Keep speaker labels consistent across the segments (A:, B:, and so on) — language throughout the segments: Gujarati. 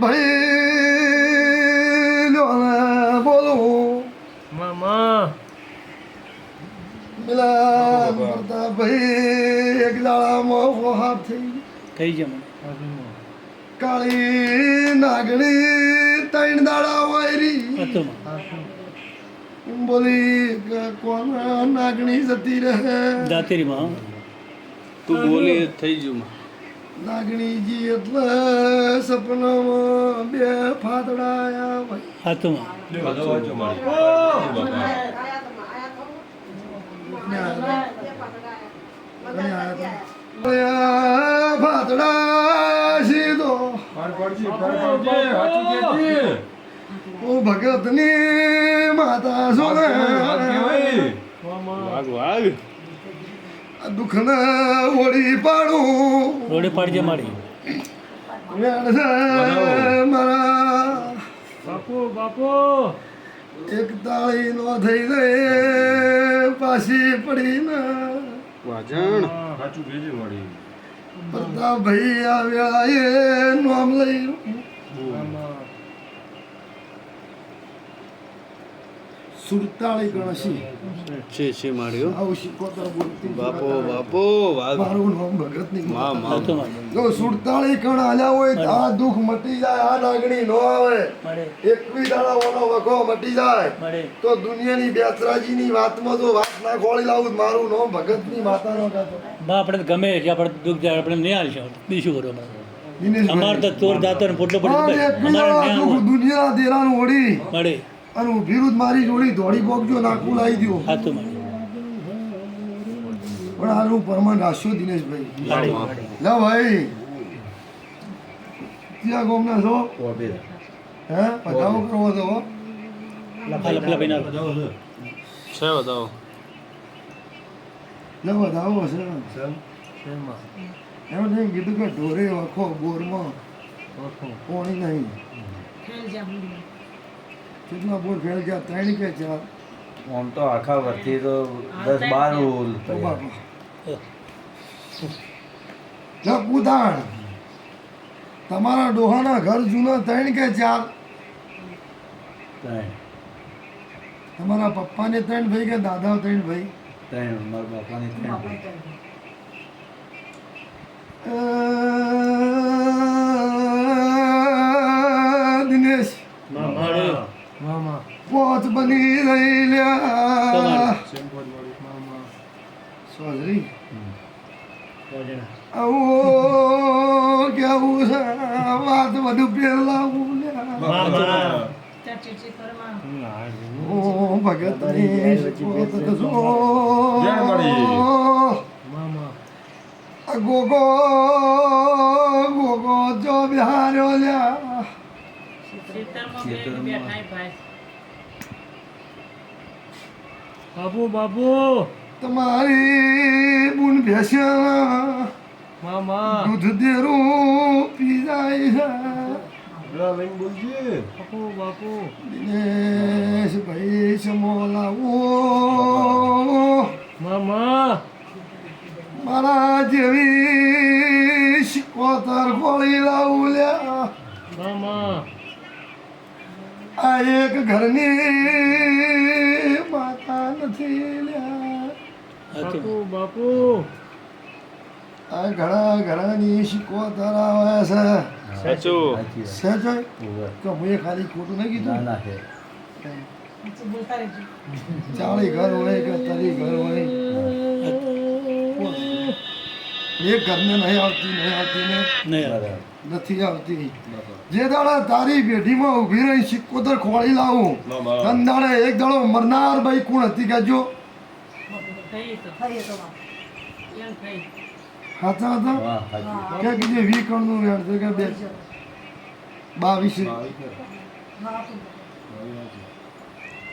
A: ભાઈ કાળી નાગણી ત્રણ દાડા વાયરી બોલી કોણ નાગણી જતી રહે
B: તું બોલી, થઈ ગયું માં.
A: નાગણીજી એટલે સપનામાં બે ફાતડાયા ભાઈ
C: હાથમાં.
A: આયા ફાતડા સીધો હું ભગતની માતા છું ને
B: વાગ વાગ
A: દુઃખને ઓળી પાડું.
C: ઓળી પાડજે મારી
A: મારા.
D: બાપુ બાપુ.
A: એક તાળી નો થઈ ગઈ પાછી પડીને
B: વાજણ.
A: પ્રતાપભાઈ આવ્યા એ નામ લઈ સુડતાળી ગણસી
B: છે છે માર્યો
A: આવું શીખોતર બોલતી
B: બાપો બાપો
A: મારું નામ ભગત નહીં
B: માં માં
A: જો સુડતાળી કણ આલ્યા હોય આ દુખ મટી જાય આ લાગણી નો આવે
C: મળે
A: દાડા દાડાઓનો વખો મટી જાય તો દુનિયાની બેચરાજીની વાતમાં જો વાત ના ખોળી લાવું મારું નામ ભગતની માતાનો ગાતો
C: બા આપણે ગમે કે આપણે દુખ જાય આપણે નહીં હાલશું બીજું કરો અમારે. તો ચોર દાતર ને પોટલો પડી
A: એકવી
C: અમારે
A: દાડા
C: ન્યાય
A: દેરાનું ઓળી
C: મળે
A: અને વિરુદ્ધ મારી જોડી દોડી પોકજો નાકું લાવી દ્યો.
C: પણ
A: પણ હારું પરમાન રાખ્યો દિનેશભાઈ. લે ભાઈ. ત્યાં ગોમના છો? હે? પતાવો કરવો તો હો.
C: ના
B: બતાવો
A: છે એમ નહીં કીધું કે ઢોરે વખો બોરમાં. પાણી નહીં. કેટલા બોર ફેલ ગયા? ત્રણ કે ચાર?
E: આમ તો આખા વર્ષથી તો દસ બાર ઉલ
A: કુદાણ. તમારા ડોહાના ઘર જૂના ત્રણ કે ચાર?
E: ત્રણ.
A: તમારા પપ્પાને ત્રણ ભાઈ કે દાદા ત્રણ ભાઈ?
E: ત્રણ મારા પપ્પાને ત્રણ ભાઈ.
A: પોત બની
D: રહેલા
A: સોજરી. આવું કેવું છે? વાત બધું પેલા ઓ ભગત
D: મામા
A: ગોગો ગોગો જો બિહાર્યો લ્યા.
D: બાપુ બાપુ
A: તમારી બુન ભેસ્યા
D: મામા.
A: દૂધ દેરું પી જાય છે.
D: બાપુ બાપુ
A: દિનેશ ભાઈ સમો લાવો.
D: મામા.
A: મારા જેવી શિકોતર ગોળી લાવું લ્યા
D: મામા.
A: આ એક ઘરની માતા નથી
D: બાપુ બાપુ.
A: આ ઘણા ઘણાની શિકોતર આવે છે.
B: સાચું.
E: સાચી વાત.
A: છે. તો હું ખાલી ખોટું નહીં કીધું?
E: ના
A: ચાળી ઘર હોય કે તરી ઘર હોય? એક ઘરને નહીં આવતી નહીં આવતી ને
C: નહીં
A: નથી આવતી. જે દાડા તારી પેઢીમાં ઊભી રહી સિક્કોતર ખોળી લાવું. તન દાડે એક દાડો મરનાર ભાઈ કોણ હતી કાજો હાથા હતા? કે કીધે વી કણનું વેણ છે કે બે? બાવીસ.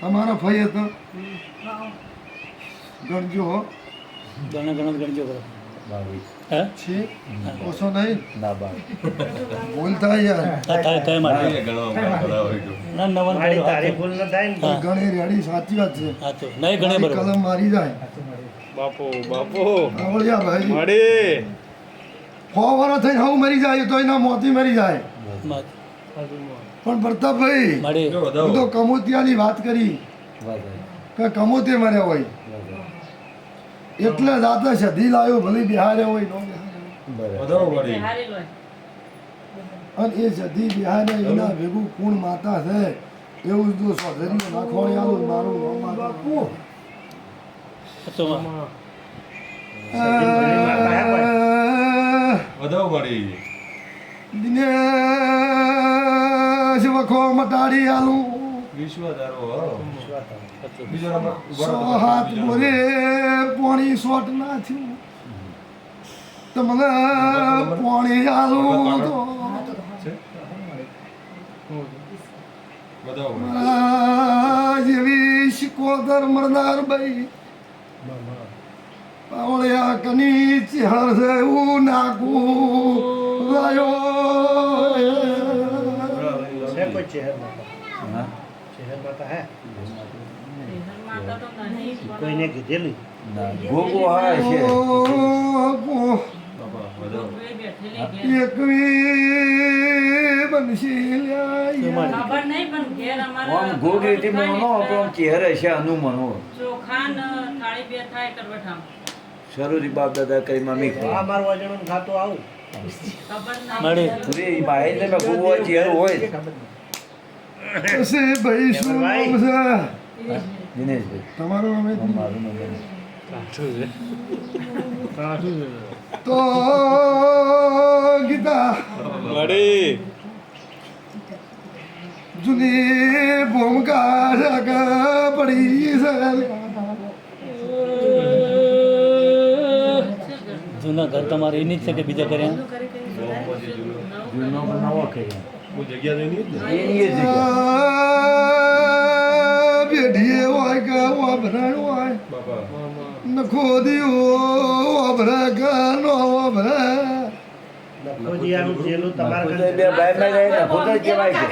A: તમારા ફઈ હતો? ગણજો હો.
C: ઘણા ઘણા ગણજો કરો.
E: બાવીસ.
A: છે ઓછો નહીં?
E: ના બાર
A: બોલતા યાર.
C: થાય થાય મારે. ના નવન કર્યો હા.
A: ગણે રેડી સાચી વાત છે.
C: હા નહીં ગણે બરોબર.
A: કલમ મારી જાય.
B: બાપો બાપો.
A: આવડ્યા ભાઈ.
B: મળે
A: સો વર્ષ થઈને હું મરી જાય તો એના મોતી મરી જાય. પણ પ્રતાપભાઈ હું તો કમોતિયાની વાત કરી. કે કમોતે મર્યા હોય. એટલે જાતે સધી લાવ્યો ભલે બિહારે હોય નો બિહારે અને એ સધી બિહારે એના ભેગું કુણ માતા છે એવું જ સધરી નાખવાની આવું મારું બાપુ. દિનેશ વખો મટાડી આલું. સો હાથ બોરે પોણી શોટ ના થયું. તમને પોણી આલું તો જેવી શિકોતર મરનાર ભાઈ પાવળિયા કની ચહેર છે એવું નાખું.
E: હા છે
C: બાપા
F: પણ ઘેર અમારા
E: આમ ગોગી છે. હો
F: ચોખા ને થાળી બે થાય કરવઠામ
E: સરોજી બાપ દાદા કઈ મમ્મી
G: આ મારું અજણું ખાતું આવું.
D: મળી.
E: રે ઈ બાઈ ને ગોગો ચહેરો હોય
A: પછી ભાઈ શું નામ છે?
E: દિનેશભાઈ.
A: તમારું નામ
E: મારું નામ
D: છે.
A: તો ગીતા.
B: મળી
A: જુની ભૂમિકા પડી છે.
D: જૂના ઘર તમારે એની જ છે કે બીજા કર્યા
E: જૂનો બનાવો કે
C: હું જગ્યા જોઈ નહીં
E: જગ્યા.
A: બેઢીએ હોય કે વાભરાય હોય? નખો વાભરા કે નો વાભરા
E: છે.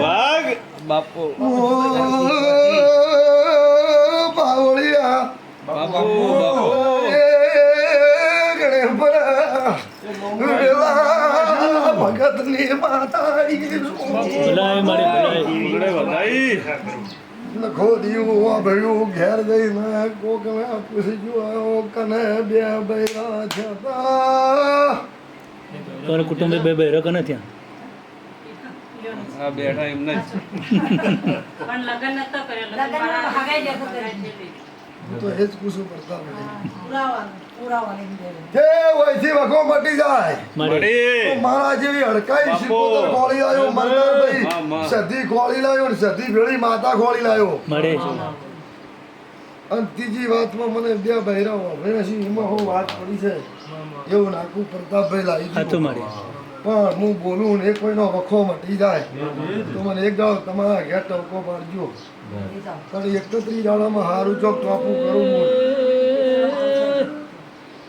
B: વાઘ બાપુ
D: ભલાઈ
B: બગડે વધાઈ
A: લખો દીવું વાભર્યું ઘેર જઈને કોકને પૂછી ગયો કને બે બૈરા છતા
D: તમારા કુટુંબે બે બે કને ત્યાં
B: આ બેઠા એમને જ
F: પણ લગ્ન નતા કર્યો લગ્ન હગાઈ જતો કરેલી.
A: હું તો એ જ પૂછું કરતા કે વયથી વખો મટી જાય.
D: મારી.
B: મળી
A: મારા જેવી હડકાઈ
B: બાપુ.
A: શિકોતર ખોળી લાયો
B: હા,
A: સધી ખોળી લાયો ને સધી ભેળી માતા ખોળી
D: લાવ્યો
A: અને ત્રીજી વાતમાં મને બે બહેરા એમાં હું વાત પડી છે. એવું નાખું પ્રતાપભાઈ લાવી
D: મારી.
A: પણ હું બોલું ને એક કોઈનો વખો મટી જાય. તો મને એક દાડો તમારા ઘેર ટવકો પાડજો. પણ એકત્રીસ દાડામાં હારું ચોક ટોપું કરું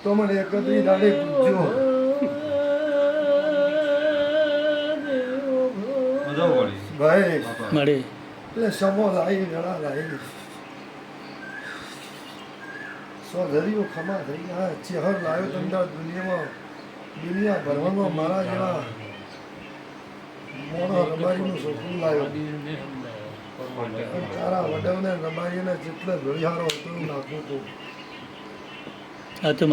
A: તો મને એકત્રીસ દાડે પૂછજો. ભાઈ એટલે સમો લાવી લાવી સો ધરીઓ ખમા થઈ ગયા. ચેહર લાવ્યો તમને દુનિયામાં. દુનિયા ભરવામાં મારા જેવા મોણો રબારીનું છોકરું લાવ્યો તારા વડવને રબારીને જેટલો ભેળિયારો હતો એવું નાખું હતું.
D: સાચું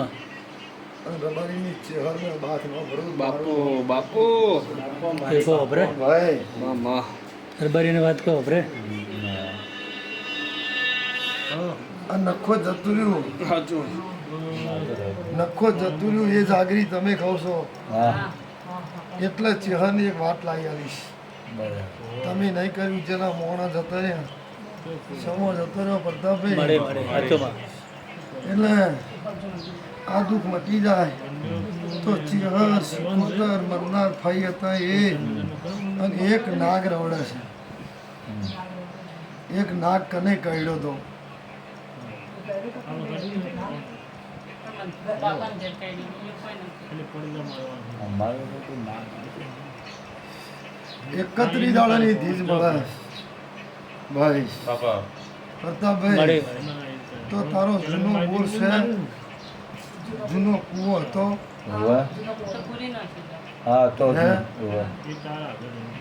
A: રબારીની ચેહરને બાથ ન ભરવું
B: બાપુ બાપુ.
D: કહો ભરે
A: ભાઈ.
B: મામા.
D: હરબારીની વાત કહો ભરે
A: આ નખો જતું રહ્યું.
B: સાચું
A: નખો જતું રહ્યું એ જાગરી તમે કહો છો. એટલે ચેહરની એક વાત લાવી આવીશ. તમે નહીં કર્યું જેના મોણા જતા રહ્યા સમો જતો રહ્યો પ્રતાપભાઈ. એટલે આ દુઃખ મટી જાય. તો ચિહર સિકોતર મરનાર ફાઈ હતા એ. અને એક નાગ રવડે છે. એક નાગ કને કહ્યો તો? એકત્રીસ દાડાની ધીજ મળે ભાઈ. પ્રતાપભાઈ તો તારો જૂનો બોર છે જૂનો કૂવો હતો.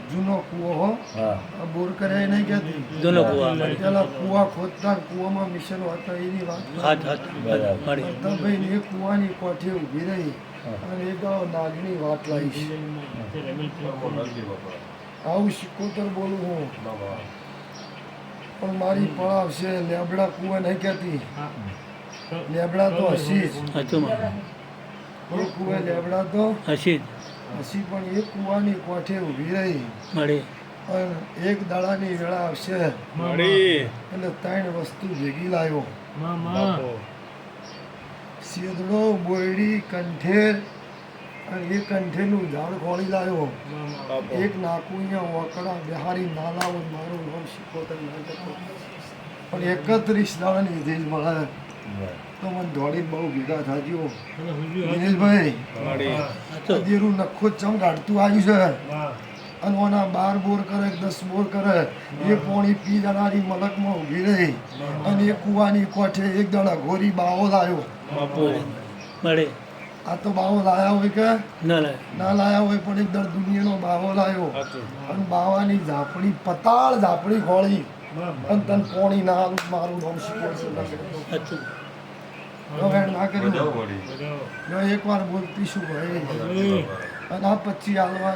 A: જૂનો કૂવો હો. બોર
D: કરે
A: પેલા કૂવા ખોદતા કૂવામાં મિશનો હતા એની વાત
E: બરાબર.
A: ભાઈ એ રહી અને એ ગાવ નાગની વાત લાવી આવું સિકોતર બોલું હું. પણ મારી પળાવ છે લેબડા કુવા નહીં કેતી લેબડા તો હશી જ. એ
D: હસી
A: હસી પણ એ કૂવાની કોઠે ઊભી રહી.
D: મળી.
A: અને એક દાડાની વેળા આવશે.
B: મળી
A: એટલે ત્રણ વસ્તુ ભેગી લાવ્યો
B: બાપુ.
A: બોયડી કંઠેર અને એ કંઠેરનું ઝાડ ખોળી લાવ્યો એક નાકુ અહીંયા વકડા બિહારી નાલાઓ મારું નામ ના પણ એકત્રીસ દાડાની વિધેજ મળે તો મને દોડીને બહુ ભેગા થાજો દિનેશભાઈ અધેરું નખો ચમ ગાડતું આવ્યું છે. અને ઓના બાર બોર કરે દસ બોર કરે. એ પોણી પી જનારી મલકમાં ઊભી રહી. અને એ કુવાની કોઠે એક દાડા ઘોરી બાવો લાવ્યો આ તો બાવો લાયા હોય કે?
D: ના લાય.
A: લાયા હોય પણ એક દર દુનિયાનો બાવો લાવ્યો અને બાવાની ઝાપડી પતાળ ઝાપડી ખોળી. અને તને પોણી ના આલું મારું નામ શીખવાડશે ના કરતો.
D: સાચું
A: બોલ એકવાર બોલતીશું ભાઈ અને આ પછી હાલવા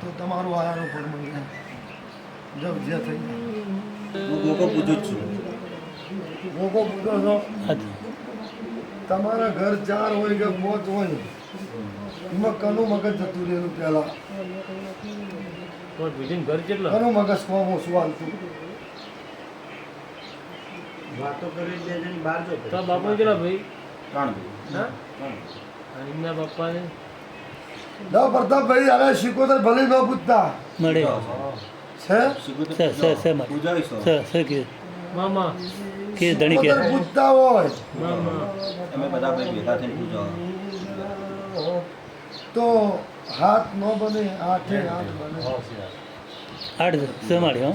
A: તો તમારું આયાનું પણ જે થઈ
C: હું ગોગો પૂછું છું.
A: ભોગો પૂછો છો? તમારા ઘર ચાર હોય કે પાંચ હોય? એમાં કનું મગજ જતું રહેલું પહેલા? કનું મગજ કોમ ઓછું હાલતું
G: વાતો કરી દેજો ને બહાર જો
H: તો બાપુ કેટલા ભાઈ?
C: ત્રણ
H: હા? એમના પપ્પાને?
A: ના પ્રતાપભાઈ અરે શીખોતર ભલે ન પૂછતા.
D: મળી.
A: છે
D: સે સે સે મળી.
C: પૂજાવીશું
D: સે સે કે
H: મામા.
D: કે ધણી કે.
A: પૂછતા હોય.
H: મામા.
C: અમે બધા ભાઈ ભેગા થઈને પૂજો
A: તો હાથ ન બને આઠે આઠ બને.
D: આઠ સે મળી હો?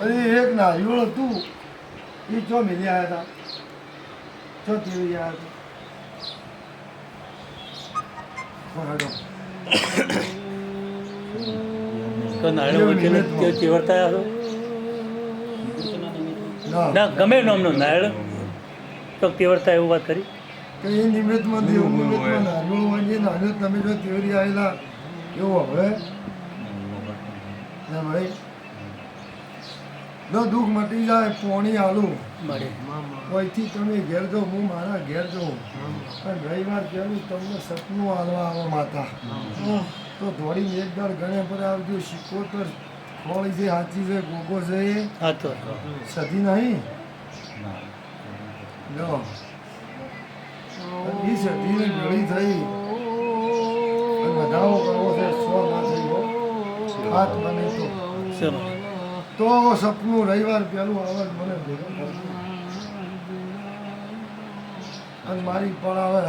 A: અરે એક નારિયેળ હતું એ ચો મિલી આવ્યા હતા ચો તેડી આવ્યા હતા
D: નાળિયેર આવ્યો
A: ના
D: ગમે નામનું નાળિયેર તો ચીવરતા એવું વાત કરી?
A: કે એ નિમિત્તમાં દેવ નિમિત્તમાં તમે જો તેડી આવેલા એવું હવે? ના ભાઈ. જો દુઃખ મટી જાય પોણી આલું
D: મળી.
A: કોઈથી તમે ઘેર જાઓ હું મારા ઘેર જાઉં. પણ રવિવાર પહેલું તમને સપનું હાલવા આવે માતા. તો દોડીને એક દર ગણે પર આવજો શિકોતર ખોળી છે હાચી છે ગોગો છે એ. સધી નહીં? જો એ સધીને ગળી થઈ. વધાવો કરવો છે સો હાથ બને તો.
D: ચલો.
A: તો સપનું રવિવાર પહેલું આવે મને ભેગું અને મારી પણ આવે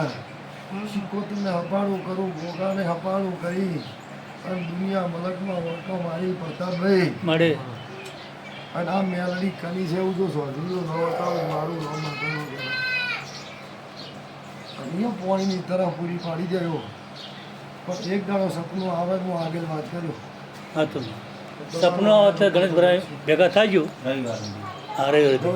A: શીખોતરને હપાડું કરું ગોગાને હપાડું કરી. અને દુનિયા મલકમાં વળતો મારી પ્રતાપભાઈ
D: મળે.
A: અને આ મેલડી કની છે એવું જો શોધેલું ન બતાવું મારું નામ માટેનું અહીંયા પોણીની તરફ પૂરી પાડી ગયો પણ એક દાડો સપનું આવે હું આગળ વાત કરું.
D: હા તો સપનું આવે તો ગણેશ ભરાય ભેગા થાય ગયું?
C: રવિવાર.
D: હારે
A: તો